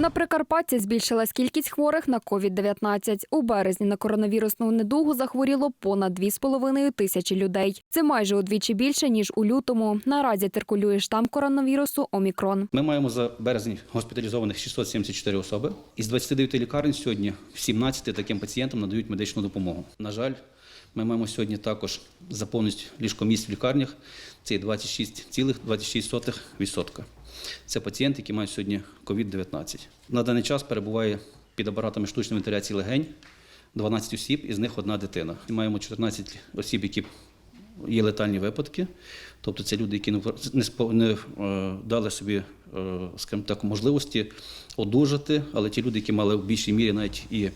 На Прикарпатті збільшилась кількість хворих на COVID-19. У березні на коронавірусну недугу захворіло понад 2,5 тисячі людей. Це майже удвічі більше ніж у лютому. Наразі циркулює штам коронавірусу Омікрон. Ми маємо за березень госпіталізованих 674 особи. Із 29 лікарень сьогодні 17 таким пацієнтам надають медичну допомогу. На жаль, ми маємо сьогодні також заповненість ліжкомісць в лікарнях. Це 26,26%. Це пацієнти, які мають сьогодні COVID-19. На даний час перебуває під апаратами штучної вентиляції легень 12 осіб, із них одна дитина. Маємо 14 осіб, які є летальні випадки. Тобто це люди, які не е, дали собі, е, скажімо так, можливості одужати, але ті люди, які мали в більшій мірі навіть і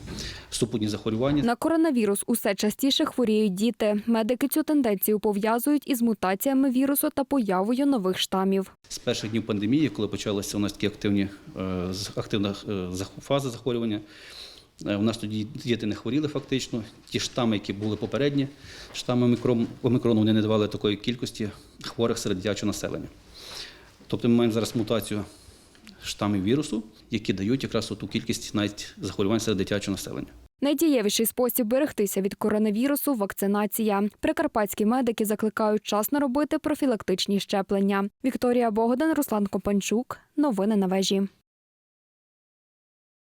супутні захворювання, На коронавірус усе частіше хворіють діти. Медики цю тенденцію пов'язують із мутаціями вірусу та появою нових штамів. з перших днів пандемії, коли почалися у нас такі активні е, активна фаза захворювання. Е, У нас тоді діти не хворіли фактично. Ті штами, які були попередні, штами омікрон, омікрону, вони не давали такої кількості хворих серед дитячого населення. Тобто ми маємо зараз мутацію штамів вірусу, які дають якраз ту кількість навіть захворювань серед дитячого населення. Найдієвіший спосіб берегтися від коронавірусу вакцинація. Прикарпатські медики закликають вчасно робити профілактичні щеплення. Вікторія Богдан, Руслан Копанчук. Новини на вежі.